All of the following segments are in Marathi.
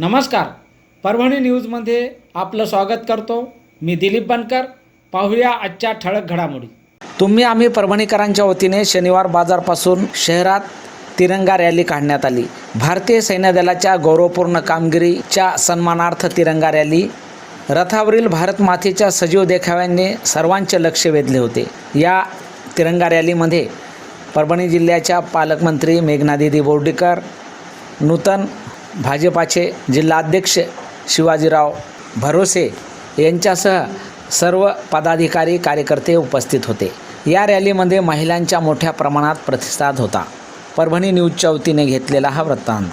नमस्कार. परभणी न्यूजमध्ये आपलं स्वागत करतो. मी दिलीप बनकर. पाहूया आजच्या ठळक घडामोडी. तुम्ही आम्ही परभणीकरांच्या वतीने शनिवार बाजारपासून शहरात तिरंगा रॅली काढण्यात आली. भारतीय सैन्य दलाच्या गौरवपूर्ण कामगिरीच्या सन्मानार्थ तिरंगा रॅली. रथावरील भारत मातेच्या सजीव देखाव्यांनी सर्वांचे लक्ष वेधले होते. या तिरंगा रॅलीमध्ये परभणी जिल्ह्याच्या पालकमंत्री मेघनादिदी बोर्डीकर नूतन भाजपाचे जिल्हाध्यक्ष शिवाजीराव भरोसे यांच्यासह सर्व पदाधिकारी कार्यकर्ते उपस्थित होते. या रॅलीमध्ये महिलांच्या मोठ्या प्रमाणात प्रतिसाद होता. परभणी न्यूजच्या वतीने घेतलेला हा वृत्तांत.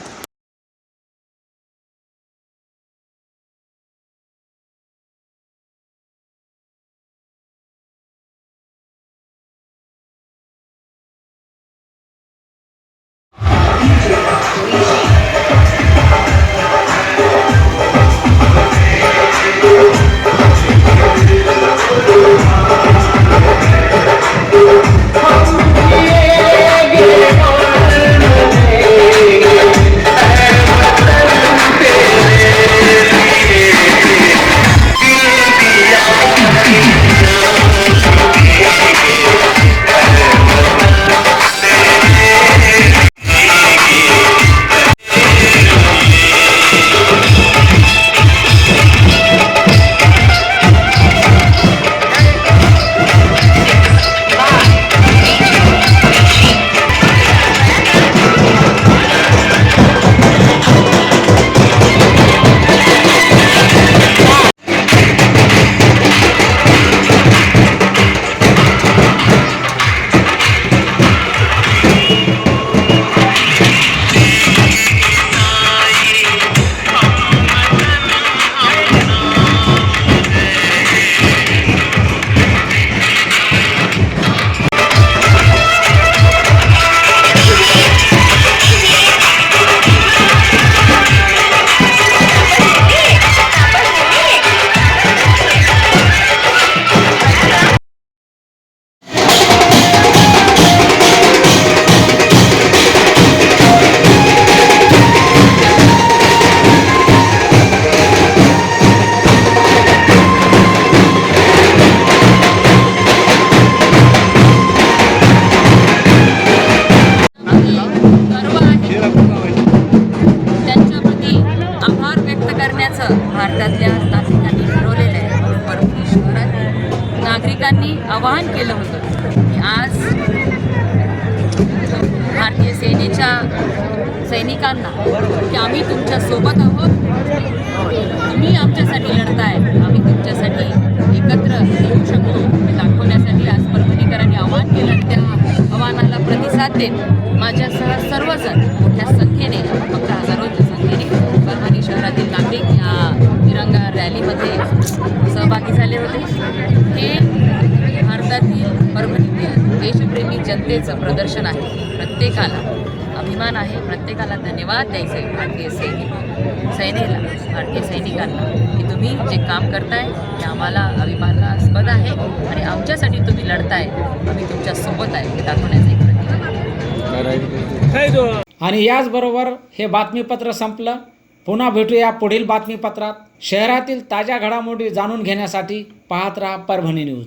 आवाहन केलं होतं. की आज भारतीय सेनेच्या सैनिकांना की आम्ही तुमच्यासोबत आहोत. तुम्ही आमच्यासाठी लढताय. आम्ही तुमच्यासाठी एकत्र येऊ शकतो. हे दाखवण्यासाठी आज परभणीकरांनी आवाहन केलं त्या आव्हानाला प्रतिसाद देत माझ्यासह सर्वजण हे परभणीतील देशप्रेमी जनतेचं प्रदर्शन आहे. प्रत्येकाला अभिमान आहे. प्रत्येकाला धन्यवाद द्यायचं आहे भारतीय सैनिक सैनेला भारतीय सैनिकांना की तुम्ही जे काम करताय ते आम्हाला अभिमानास्पद आहे आणि आमच्यासाठी तुम्ही लढताय. आम्ही तुमच्यासोबत आहे. हे दाखवण्याचं एक प्रतीक आणि याचबरोबर हे बातमीपत्र संपलं. पुन्हा भेटूया पुढील बातमीपत्रात. शहरातील ताज्या घडामोडी जाणून घेण्यासाठी पाहत राहा परभणी न्यूज.